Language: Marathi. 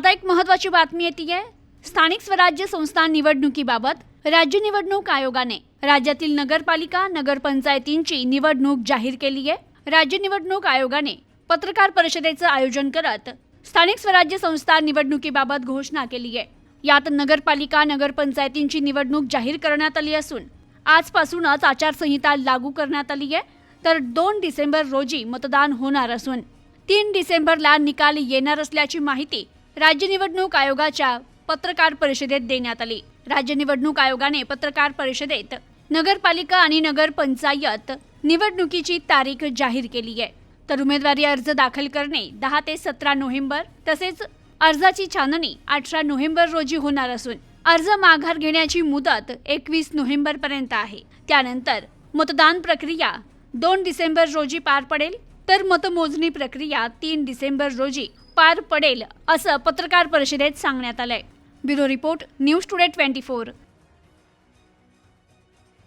आता एक महत्वाची बातमी येते आहे स्थानिक स्वराज्य संस्था निवडणुकीबाबत राज्य निवडणूक आयोगाने राज्यातील नगरपालिका नगरपंचायतींची निवडणूक जाहीर केली आहे राज्य निवडणूक आयोगाने पत्रकार परिषदेचं आयोजन करत स्थानिक स्वराज्य संस्था निवडणुकीबाबत घोषणा केली आहे यात नगरपालिका नगरपंचायतींची निवडणूक जाहीर करण्यात आली असून आजपासूनच आचारसंहिता लागू करण्यात आली आहे तर दोन डिसेंबर रोजी मतदान होणार असून तीन डिसेंबरला निकाल येणार असल्याची माहिती राज्य निवडणूक आयोगाच्या पत्रकार परिषदेत देण्यात आली. राज्य निवडणूक आयोगाने पत्रकार परिषदेत नगरपालिका आणि नगरपंचायत निवडणुकीची तारीख जाहीर केली आहे. तर उमेदवारी अर्ज दाखल करणे दहा ते सतरा नोव्हेंबर तसेच अर्जाची छाननी अठरा नोव्हेंबर रोजी होणार असून अर्ज माघार घेण्याची मुदत एकवीस नोव्हेंबर पर्यंत आहे. त्यानंतर मतदान प्रक्रिया दोन डिसेंबर रोजी पार पडेल. तर मतमोजणी प्रक्रिया तीन डिसेंबर रोजी पार पडेल असं पत्रकार परिषदेत सांगण्यात आलंय. Bureau report news today twenty four.